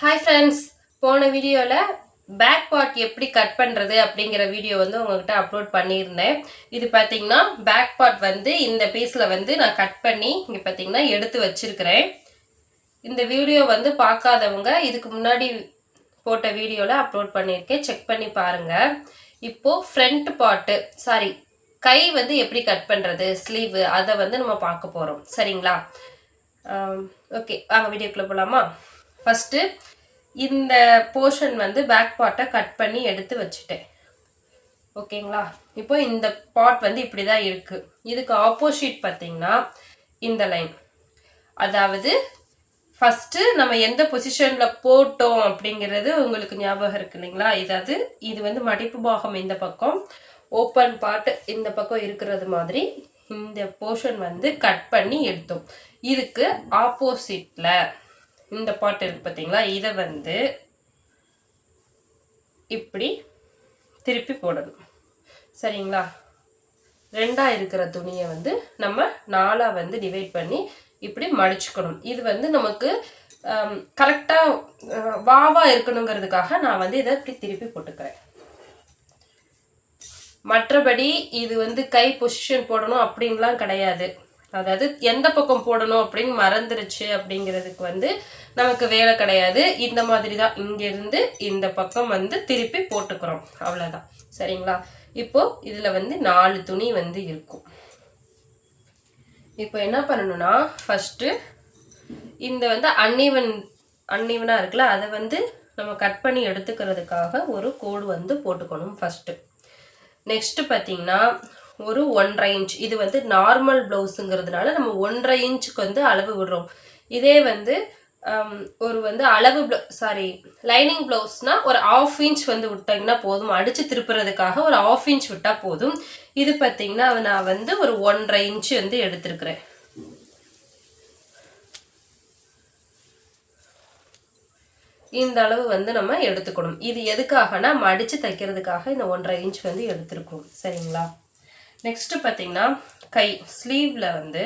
Hi friends போன வீடியோவில் back part எப்படி கட் பண்ணுறது அப்படிங்கிற வீடியோ வந்து உங்ககிட்ட அப்லோட் பண்ணியிருந்தேன். இது பார்த்தீங்கன்னா பேக் பார்ட் வந்து இந்த பீஸில் வந்து நான் கட் பண்ணி இங்கே பார்த்தீங்கன்னா எடுத்து வச்சிருக்கிறேன். இந்த வீடியோ வந்து பார்க்காதவங்க இதுக்கு முன்னாடி போட்ட வீடியோவில் அப்லோட் பண்ணியிருக்கேன். செக் பண்ணி பாருங்கள் இப்போது ஃப்ரண்ட் பார்ட்டு சாரி கை வந்து எப்படி கட் பண்ணுறது ஸ்லீவு அதை வந்து நம்ம பார்க்க போகிறோம் சரிங்களா? ஓகே வாங்க வீடியோக்குள்ளே போகலாமா ஃபஸ்ட்டு இந்த போர்ஷன் வந்து பேக் பார்ட்டை கட் பண்ணி எடுத்து வச்சுட்டேன். ஓகேங்களா இப்போ இந்த பார்ட் வந்து இப்படி தான் இருக்குது இதுக்கு ஆப்போசிட் பார்த்தீங்கன்னா இந்த லைன் அதாவது ஃபஸ்ட்டு நம்ம எந்த பொசிஷனில் போட்டோம் அப்படிங்கிறது உங்களுக்கு ஞாபகம் இருக்கு இல்லைங்களா? இதாவது இது வந்து மடிப்பு பாகம் இந்த பக்கம் ஓப்பன் பார்ட் இந்த பக்கம் இருக்கிறது மாதிரி இந்த போர்ஷன் வந்து கட் பண்ணி எடுத்தோம். இதுக்கு ஆப்போசிட்டில் இந்த பாட்டு இருக்கு பார்த்தீங்களா இதை வந்து இப்படி திருப்பி போடணும். சரிங்களா? ரெண்டாக இருக்கிற துணியை வந்து நம்ம நாலாக வந்து டிவைட் பண்ணி இப்படி மடிச்சுக்கணும். இது வந்து நமக்கு கரெக்டாக வாவா இருக்கணுங்கிறதுக்காக நான் வந்து இதை இப்படி திருப்பி போட்டுக்கிறேன். மற்றபடி இது வந்து கை பொசிஷன் போடணும் அப்படின்லாம் கிடையாது. அதாவது எந்த பக்கம் போடணும் அப்படின்னு மறந்துருச்சு அப்படிங்கிறதுக்கு வந்து நமக்கு வேலை கிடையாது. இந்த மாதிரி தான் இங்கேருந்து இந்த பக்கம் வந்து திருப்பி போட்டுக்கிறோம். அவ்வளோதான் சரிங்களா? இப்போ இதில் வந்து நாலு துணி வந்து இருக்கும். இப்போ என்ன பண்ணணும்னா ஃபஸ்ட்டு இந்த வந்து அன்னீவன் அன்னீவனாக இருக்குல்ல அதை வந்து நம்ம கட் பண்ணி எடுத்துக்கிறதுக்காக ஒரு கோடு வந்து போட்டுக்கணும் ஃபஸ்ட்டு நெக்ஸ்ட்டு பார்த்தீங்கன்னா ஒரு ஒன்றரை இன்ச் இது வந்து நார்மல் ப்ளவுஸுங்கிறதுனால நம்ம ஒன்றரை இன்ச்சுக்கு வந்து அளவு விடுறோம். இதே வந்து ஒரு வந்து அளவு சாரி லைனிங் ப்ளவுஸ்னால் ஒரு ஆஃப் இன்ச் வந்து விட்டிங்கன்னா போதும். அடித்து திருப்புறதுக்காக ஒரு ஆஃப் இன்ச் விட்டால் போதும். இது பார்த்தீங்கன்னா நான் வந்து ஒரு ஒன்றரை இன்ச்சு வந்து எடுத்திருக்கிறேன். இந்த அளவு வந்து நம்ம எடுத்துக்கணும். இது எதுக்காகனா மடித்து தைக்கிறதுக்காக இந்த ஒன்றரை இன்ச் வந்து எடுத்துருக்கோம். சரிங்களா? நெக்ஸ்ட்டு பார்த்தீங்கன்னா கை ஸ்லீவில் வந்து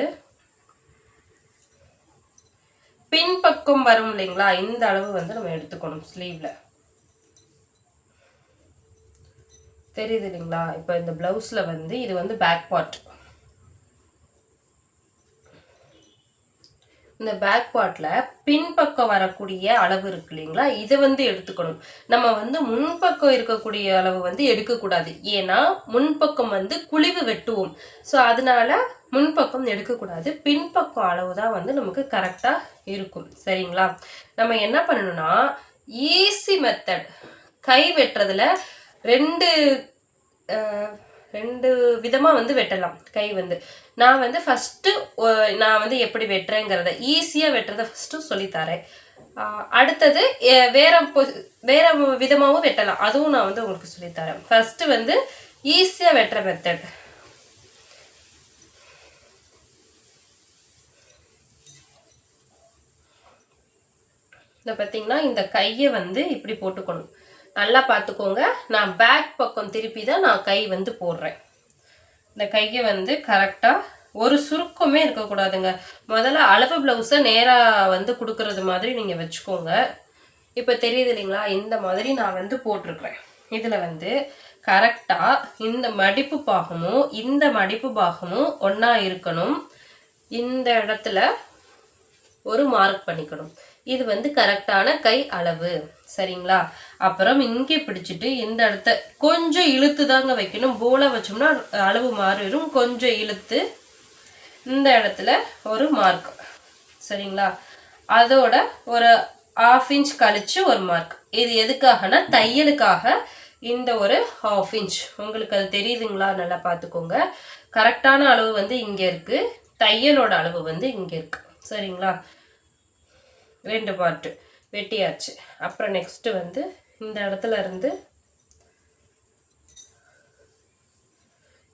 பின்பக்கம் வரும் இல்லைங்களா? இந்த அளவு வந்து நம்ம எடுத்துக்கணும் ஸ்லீவில் தெரியுது இல்லைங்களா? இப்போ இந்த ப்ளவுஸில் வந்து இது வந்து பேக் பார்ட் இந்த பேக் பார்ட்டில் பின்பக்கம் வரக்கூடிய அளவு இருக்கு இல்லைங்களா? இதை வந்து எடுத்துக்கணும். நம்ம வந்து முன்பக்கம் இருக்கக்கூடிய அளவு வந்து எடுக்கக்கூடாது. ஏன்னா முன்பக்கம் வந்து குழிவு வெட்டுவோம். ஸோ அதனால முன்பக்கம் எடுக்கக்கூடாது. பின்பக்கம் அளவு தான் வந்து நமக்கு கரெக்டாக இருக்கும். சரிங்களா? நம்ம என்ன பண்ணணும்னா ஈஸி மெத்தட் கை வெட்டுறதுல ரெண்டு ரெண்டு விதமாக வந்து வெட்டலாம். கை வந்து நான் வந்து ஃபஸ்ட்டு நான் வந்து எப்படி வெட்டுறேங்கிறத ஈஸியாக வெட்டுறதை ஃபஸ்ட்டு சொல்லித்தரேன். அடுத்தது வேற வேற விதமாகவும் வெட்டலாம். அதுவும் நான் வந்து உங்களுக்கு சொல்லித்தரேன். ஃபஸ்ட்டு வந்து ஈஸியாக வெட்டுற மெத்தட் இந்த பார்த்தீங்கன்னா இந்த கையை வந்து இப்படி போட்டுக்கணும். நல்லா பார்த்துக்கோங்க நான் பேக் பக்கம் திருப்பி தான் நான் கை வந்து போடுறேன். இந்த கையை வந்து கரெக்டாக ஒரு சுருக்கமே இருக்கக்கூடாதுங்க. முதல்ல அளவு ப்ளவுஸை நேராக வந்து கொடுக்கறது மாதிரி நீங்கள் வச்சுக்கோங்க. இப்போ தெரியுது இல்லைங்களா? இந்த மாதிரி நான் வந்து போட்டிருக்கிறேன். இதில் வந்து கரெக்டாக இந்த மடிப்பு பாகமும் இந்த மடிப்பு பாகமும் ஒன்றா இருக்கணும். இந்த இடத்துல ஒரு மார்க் பண்ணிக்கணும். இது வந்து கரெக்டான கை அளவு. சரிங்களா? அப்புறம் இங்கே பிடிச்சிட்டு இந்த இடத்த கொஞ்சம் இழுத்து தாங்க வைக்கணும். போல வச்சோம்னா அளவு மாறிடும். கொஞ்சம் இழுத்து இந்த இடத்துல ஒரு மார்க் சரிங்களா? அதோட ஒரு ஆஃப் இன்ச் கழிச்சு ஒரு மார்க் இது எதுக்காகனா தையலுக்காக இந்த ஒரு ஹாஃப் இன்ச் உங்களுக்கு அது தெரியுதுங்களா? நல்லா பார்த்துக்கோங்க. கரெக்டான அளவு வந்து இங்கே இருக்குது தையலோட அளவு வந்து இங்கே இருக்குது சரிங்களா? ரெண்டு பார்ட்டு வெட்டியாச்சு. அப்புறம் நெக்ஸ்ட்டு வந்து இந்த இடத்துல இருந்து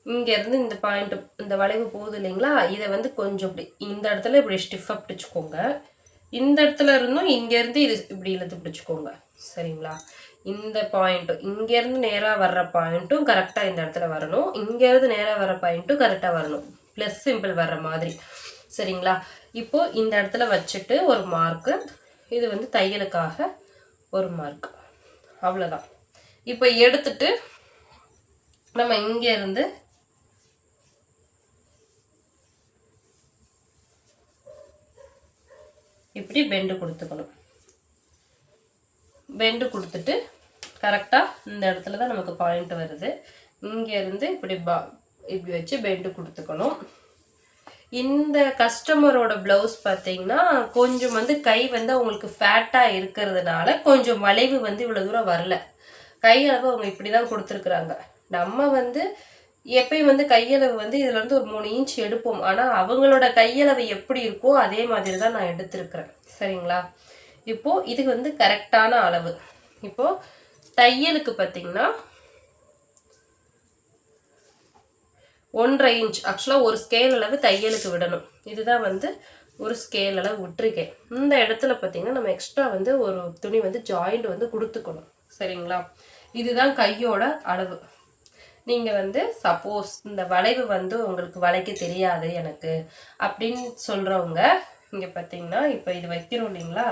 இங்கேருந்து இந்த பாயிண்ட் இந்த வளைவு போகுது இல்லைங்களா? இதை வந்து கொஞ்சம் இப்படி இந்த இடத்துல இப்படி ஸ்டிஃபாக பிடிச்சிக்கோங்க. இந்த இடத்துல இருந்தும் இங்கேருந்து இது இப்படி இழுத்து பிடிச்சிக்கோங்க. சரிங்களா? இந்த பாயிண்ட்டும் இங்கேருந்து நேராக வர்ற பாயிண்ட்டும் கரெக்டாக இந்த இடத்துல வரணும். இங்கேருந்து நேராக வர பாயிண்ட்டும் கரெக்டாக வரணும். ப்ளஸ் சிம்பிள் வர்ற மாதிரி. சரிங்களா? இப்போ இந்த இடத்துல வச்சுட்டு ஒரு மார்க்கு இது வந்து தையலுக்காக ஒரு மார்க் அவ்வளோதான் இப்போ எடுத்துட்டு நம்ம இங்கேருந்து இப்படி பெண்டு கொடுத்துக்கணும். பெண்டு கொடுத்துட்டு கரெக்டாக இந்த இடத்துல தான் நமக்கு பாயிண்ட் வருது. இங்கேருந்து இப்படி பா இப்படி வச்சு பெண்டு கொடுத்துக்கணும். இந்த கஸ்டமரோட ப்ளவுஸ் பார்த்தீங்கன்னா கொஞ்சம் வந்து கை வந்து அவங்களுக்கு ஃபேட்டாக இருக்கிறதுனால கொஞ்சம் வளைவு வந்து இவ்வளோ தூரம் வரல. கை அளவு அவங்க இப்படி தான் கொடுத்துருக்குறாங்க. நம்ம வந்து எப்பயும் வந்து கையளவு வந்து இதுலேருந்து ஒரு மூணு இன்ச் எடுப்போம். ஆனால் அவங்களோட கையளவு எப்படி இருக்கோ அதே மாதிரி தான் நான் எடுத்திருக்கிறேன். சரிங்களா? இப்போது இது வந்து கரெக்டான அளவு. இப்போது தையலுக்கு பார்த்தீங்கன்னா ஒன்றரை இன்ச் ஆக்சுவலாக ஒரு ஸ்கேல் அளவு தையலுக்கு விடணும். இதுதான் வந்து ஒரு ஸ்கேல் அளவு விட்டுருக்கேன். இந்த இடத்துல பார்த்தீங்கன்னா நம்ம எக்ஸ்ட்ரா வந்து ஒரு துணி வந்து ஜாயிண்ட் வந்து கொடுத்துக்கணும். சரிங்களா? இதுதான் கையோட அளவு. நீங்கள் வந்து சப்போஸ் இந்த வளைவு வந்து உங்களுக்கு வளைக்க தெரியாது எனக்கு அப்படின்னு சொல்கிறவங்க இங்கே பார்த்தீங்கன்னா இப்போ இது வைக்கிறோம் இல்லைங்களா?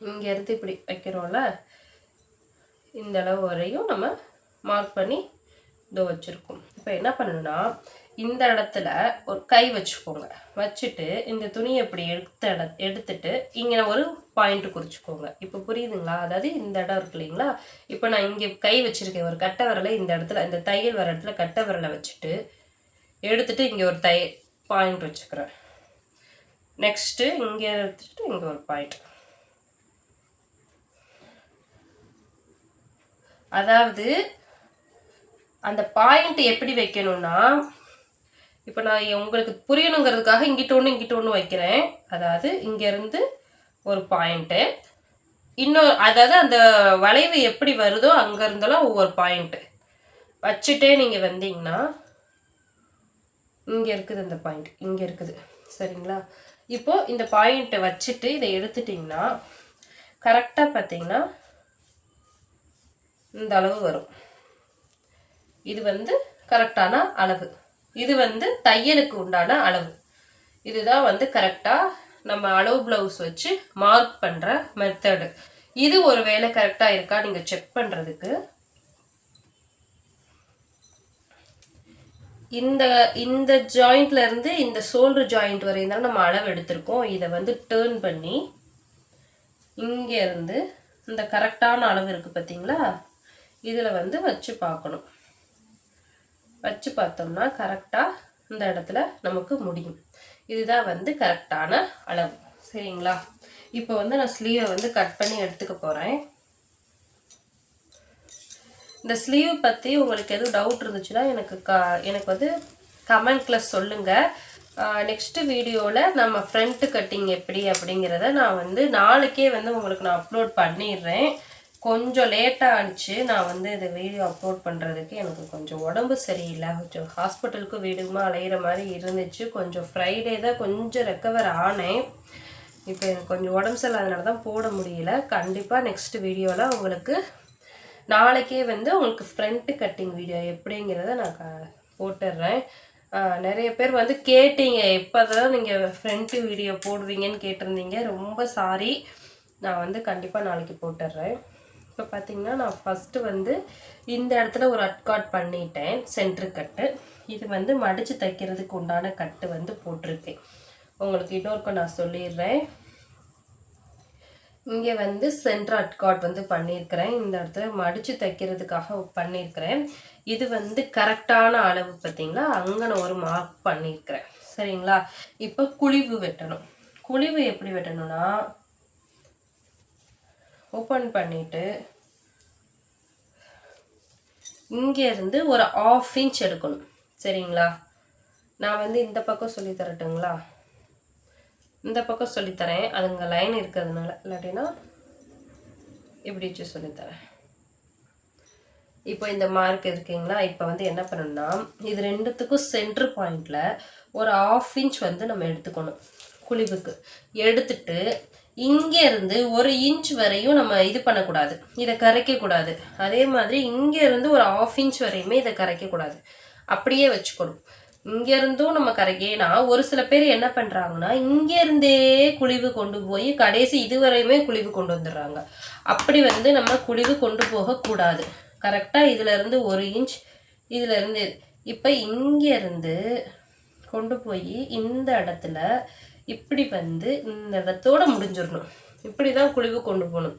இங்கேருந்து இப்படி வைக்கிறோம்ல. இந்த அளவு வரையும் நம்ம மார்க் பண்ணி இதோ வச்சுருக்கோம். இப்போ என்ன பண்ணணும்னா இந்த இடத்துல ஒரு கை வச்சுக்கோங்க. வச்சுட்டு இந்த துணியை இப்படி எடுத்த இட எடுத்துட்டு இங்கே ஒரு பாயிண்ட் குறிச்சிக்கோங்க. இப்போ புரியுதுங்களா? அதாவது இந்த இடம் இருக்கு இல்லைங்களா? இப்போ நான் இங்கே கை வச்சுருக்கேன். ஒரு கட்டை விரலை இந்த இடத்துல இந்த தையல் வர இடத்துல கட்டை விரலை வச்சுட்டு எடுத்துட்டு இங்கே ஒரு தை பாயிண்ட் வச்சுக்கிறேன். நெக்ஸ்ட்டு இங்கே எடுத்துட்டு இங்கே ஒரு பாயிண்ட் அதாவது அந்த பாயிண்ட் எப்படி வைக்கணும்னா இப்போ நான் உங்களுக்கு புரியணுங்கிறதுக்காக இங்கிட்ட ஒன்று இங்கிட்ட ஒன்று வைக்கிறேன். அதாவது இங்கேருந்து ஒரு பாயிண்ட்டு இன்னும் அதாவது அந்த வளைவு எப்படி வருதோ அங்கே இருந்தெல்லாம் ஒவ்வொரு பாயிண்ட்டு வச்சுட்டே நீங்கள் வந்தீங்கன்னா இங்கே இருக்குது அந்த பாயிண்ட் இங்கே இருக்குது. சரிங்களா? இப்போ இந்த பாயிண்ட்டை வச்சுட்டு இதை எடுத்துட்டிங்கன்னா கரெக்டாக பார்த்தீங்கன்னா இந்த அளவு வரும். இது வந்து கரெக்டான அளவு. இது வந்து தையலுக்கு உண்டான அளவு. இதுதான் வந்து கரெக்டாக நம்ம அளவு ப்ளவுஸ் வச்சு மார்க் பண்ணுற மெத்தடு இது ஒரு வேலை கரெக்டாக இருக்கா? நீங்கள் செக் பண்ணுறதுக்கு இந்த இந்த ஜாயிண்ட்ல இருந்து இந்த சோல்டர் ஜாயிண்ட் வரையும் தான் நம்ம அளவு எடுத்திருக்கோம். இதை வந்து டேர்ன் பண்ணி இங்கேருந்து இந்த கரெக்டான அளவு இருக்குது பார்த்தீங்களா இதில் வந்து வச்சு பார்க்கணும். வச்சு பார்த்தோம்னா கரெக்டாக இந்த இடத்துல நமக்கு முடியும். இதுதான் வந்து கரெக்டான அளவு. சரிங்களா? இப்போ வந்து நான் ஸ்லீவை வந்து கட் பண்ணி எடுத்துக்க போகிறேன் இந்த ஸ்லீவ் பற்றி உங்களுக்கு எதுவும் டவுட் இருந்துச்சுன்னா எனக்கு க எனக்கு வந்து கமெண்ட்டில் சொல்லுங்கள் நெக்ஸ்ட்டு வீடியோவில் நம்ம ஃப்ரண்ட்டு கட்டிங் எப்படி அப்படிங்கிறத நான் வந்து நாளைக்கே வந்து உங்களுக்கு நான் அப்லோட் பண்ணிடுறேன். கொஞ்சம் லேட்டாக ஆனிச்சு. நான் வந்து இந்த வீடியோ அப்லோட் பண்ணுறதுக்கு எனக்கு கொஞ்சம் உடம்பு சரியில்லை. கொஞ்சம் ஹாஸ்பிட்டலுக்கு வீடுமா அலையிற மாதிரி இருந்துச்சு. கொஞ்சம் ஃப்ரைடே தான் கொஞ்சம் ரெக்கவர் ஆனேன். இப்போ எனக்கு கொஞ்சம் உடம்பு சரியில்லாதனால தான் போட முடியல. கண்டிப்பாக நெக்ஸ்ட் வீடியோவில் உங்களுக்கு நாளைக்கே வந்து உங்களுக்கு ஃப்ரண்ட்டு கட்டிங் வீடியோ எப்படிங்கிறத நான் க போட்டுடுறேன் நிறைய பேர் வந்து கேட்டீங்க எப்போ தான் நீங்கள் ஃப்ரண்ட்டு வீடியோ போடுவீங்கன்னு கேட்டிருந்தீங்க. ரொம்ப சாரி நான் வந்து கண்டிப்பாக நாளைக்கு போட்டுடுறேன் இப்போ பார்த்தீங்கன்னா நான் ஃபஸ்ட்டு வந்து இந்த இடத்துல ஒரு அட்காட் பண்ணிட்டேன் சென்ட்ரு கட்டு இது வந்து மடித்து தைக்கிறதுக்கு உண்டான கட்டு வந்து போட்டிருக்கேன். உங்களுக்கு இன்னொருக்க நான் சொல்லிடுறேன். இங்கே வந்து சென்ட்ரு அட்காட் வந்து பண்ணியிருக்கிறேன். இந்த இடத்துல மடித்து தைக்கிறதுக்காக பண்ணியிருக்கிறேன். இது வந்து கரெக்டான அளவு பார்த்திங்களா? அங்கே நான் ஒரு மார்க் பண்ணியிருக்கிறேன். சரிங்களா? இப்போ குழிவு வெட்டணும். குழிவு எப்படி வெட்டணும்னா ஓப்பன் பண்ணிவிட்டு இங்கேருந்து ஒரு ஆஃப் இன்ச் எடுக்கணும். சரிங்களா? நான் வந்து இந்த பக்கம் சொல்லி தரட்டுங்களா? இந்த பக்கம் சொல்லித்தரேன் அதுங்க லைன் இருக்கிறதுனால. இல்லாட்டினா இப்படி வச்சு சொல்லித்தரேன் இப்போ இந்த மார்க் இருக்குங்களா? இப்போ வந்து என்ன பண்ணணும்னா இது ரெண்டுத்துக்கும் சென்ட்ரு பாயிண்டில் ஒரு ஆஃப் இன்ச் வந்து நம்ம எடுத்துக்கணும். குழிவுக்கு. எடுத்துட்டு இங்கே இருந்து ஒரு இன்ச் வரையும் நம்ம இது பண்ணக்கூடாது. இதை கரைக்கக்கூடாது. அதே மாதிரி இங்கே இருந்து ஒரு ஆஃப் இன்ச் வரையுமே இதை கரைக்கக்கூடாது. அப்படியே வச்சுக்கணும். இங்கேருந்தும் நம்ம கரைக்க ஏன்னா ஒரு சில பேர் என்ன பண்ணுறாங்கன்னா இங்கேருந்தே குழிவு கொண்டு போய் கடைசி இதுவரையுமே குழிவு கொண்டு வந்துடுறாங்க. அப்படி வந்து நம்ம குழிவு கொண்டு போகக்கூடாது. கரெக்டாக இதிலேருந்து ஒரு இன்ச் இதிலேருந்து இப்போ இங்கேருந்து கொண்டு போய் இந்த இடத்துல இப்படி வந்து இந்த இடத்தோட முடிஞ்சிடணும். இப்படி தான் குழிவு கொண்டு போகணும்.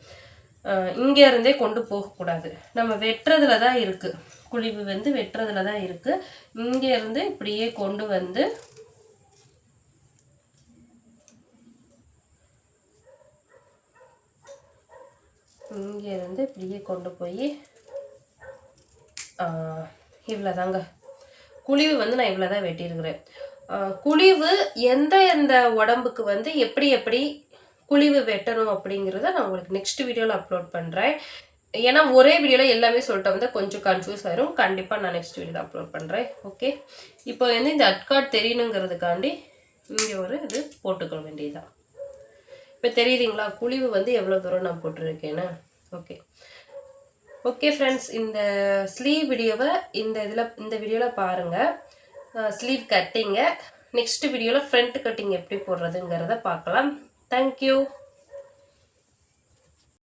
ஆஹ் இங்க இருந்தே கொண்டு போகக்கூடாது நம்ம வெட்டுறதுல தான் இருக்கு. குழிவு வந்து வெட்டுறதுல தான் இருக்கு. இங்க இருந்து இப்படியே கொண்டு வந்து இங்க இருந்து இப்படியே கொண்டு போய் இவ்வளோதாங்க குழிவு வந்து நான் இவ்வளோ தான் வெட்டியிருக்கிறேன். குழிவு எந்த எந்த உடம்புக்கு வந்து எப்படி எப்படி குழிவு வெட்டணும் அப்படிங்கிறத நான் உங்களுக்கு நெக்ஸ்ட் வீடியோவில் அப்லோட் பண்ணுறேன் ஏன்னா ஒரே வீடியோவில் எல்லாமே சொல்லிட்டு வந்து கொஞ்சம் கன்ஃபியூஸ் ஆயிரும். கண்டிப்பாக நான் நெக்ஸ்ட் வீடியோவில் அப்லோட் பண்ணுறேன் ஓகே இப்போ வந்து இந்த அட்கார்ட் தெரியணுங்கிறதுக்காண்டி இங்கே ஒரு இது போட்டுக்க வேண்டியதுதான். இப்போ தெரியுதுங்களா? குழிவு வந்து எவ்வளோ தூரம் நான் போட்டிருக்கேன்னு? ஓகே ஓகே ஃப்ரெண்ட்ஸ் இந்த ஸ்லீவ் வீடியோவை இந்த இதில் இந்த வீடியோவில் பாருங்கள் ஸ்லீவ் கட்டிங்க நெக்ஸ்ட் வீடியோவில் ஃப்ரண்ட் கட்டிங் எப்படி போடுறதுங்கிறத பார்க்கலாம். தேங்க்யூ